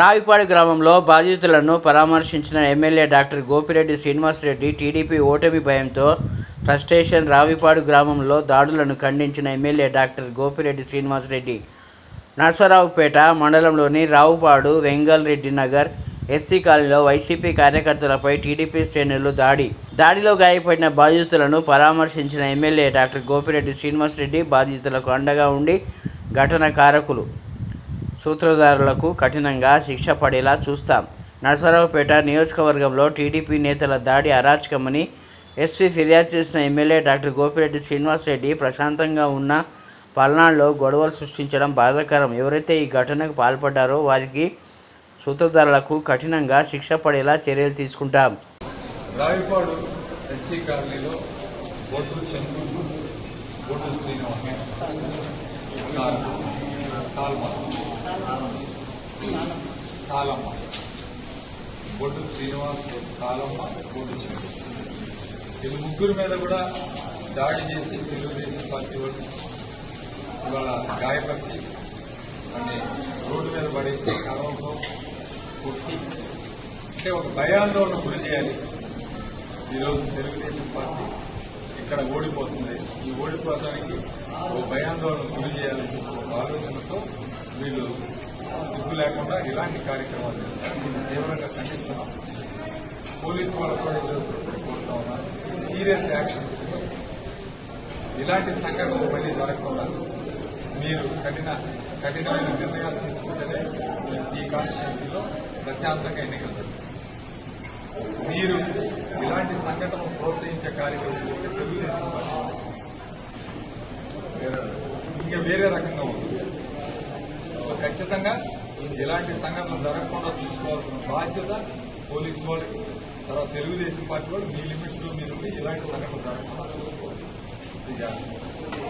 రావిపాడు గ్రామంలో బాధితులను పరామర్శించిన MLA doctor Gopireddy Srinivasa Reddy TDP ఓటమి భయంతో ఫ్రస్టేషన్ రావిపాడు గ్రామంలో దాడులను ఖండించిన ఎమ్మెల్యే డాక్టర్ గోపిరెడ్డి శ్రీనివాసరెడ్డి. నర్సరావుపేట మండలంలోని రావుపాడు వెంగల్ రెడ్డి నగర్ ఎస్సీ కాలనీలో వైసీపీ కార్యకర్తలపై టీడీపీ శ్రేణులు దాడి. దాడిలో గాయపడిన బాధితులను పరామర్శించిన ఎమ్మెల్యే డాక్టర్ గోపిరెడ్డి శ్రీనివాసరెడ్డి బాధితులకు అండగా ఉండి ఘటన కారకులు. సూత్రధారులకు కఠినంగా శిక్ష పడేలా చూస్తాం. నరసరావుపేట నియోజకవర్గంలో టీడీపీ నేతల దాడి అరాచకమని ఎస్పీ ఫిర్యాదు చేసిన ఎమ్మెల్యే డాక్టర్ గోపిరెడ్డి శ్రీనివాసరెడ్డి ప్రశాంతంగా ఉన్న పల్నాడులో గొడవలు సృష్టించడం బాధాకరం. ఎవరైతే ఈ ఘటనకు పాల్పడ్డారో వారికి సూత్రధారులకు కఠినంగా శిక్ష పడేలా చర్యలు తీసుకుంటాం. రావిపాడు ఎస్సీ కాలనీలో బొట్టు చందు బొట్టు శ్రీనివాస్ సాల్మ సాలమ్మ. బొడ్డు శ్రీనివాస్ సాలమ్మ బొడ్డు చందు వీళ్ళు ముగ్గురు మీద కూడా దాడి చేసి తెలుగుదేశం పార్టీ వాళ్ళు ఇవాళ గాయపరిచి అంటే రోడ్డు మీద పడేసి కలవతో కొట్టి అంటే ఒక భయాందోళన గురి చేయాలి. ఈరోజు తెలుగుదేశం పార్టీ. ఇక్కడ ఓడిపోతుంది. ఈ ఓడిపోవడానికి ఓ భయాందోళన గురి చేయాలని ఒక ఆలోచనతో వీళ్ళు సిగ్గు లేకుండా ఇలాంటి కార్యక్రమాలు చేస్తారు. దీన్ని తీవ్రంగా ఖండిస్తున్నాం. పోలీసు వాళ్ళు కూడా ఈరోజు కోరుతా ఉన్నారు. సీరియస్ యాక్షన్ తీసుకొని ఇలాంటి సంఘటనలు మళ్ళీ జరగకుండా మీరు కఠిన కఠినమైన నిర్ణయాలు తీసుకుంటేనే ఈ కాన్స్టిట్యున్సీలో ప్రశాంతంగా ఎన్నికలు జరుగుతాయి మీరు ఇలాంటి సంఘటనలు ప్రోత్సహించే కార్యక్రమం చేస్తే తెలుగుదేశం పార్టీ వేరే- ఇంకా వేరే రకంగా ఉంటుంది ఖచ్చితంగా ఇలాంటి సంఘటనలు జరగకుండా చూసుకోవాల్సిన బాధ్యత పోలీసు వాళ్ళకి తర్వాత తెలుగుదేశం పార్టీ వాళ్ళు మీ లిమిట్స్ మీరు ఇలాంటి సంఘటనలు జరగకుండా చూసుకోవాలి ఇది జాగ్రత్త.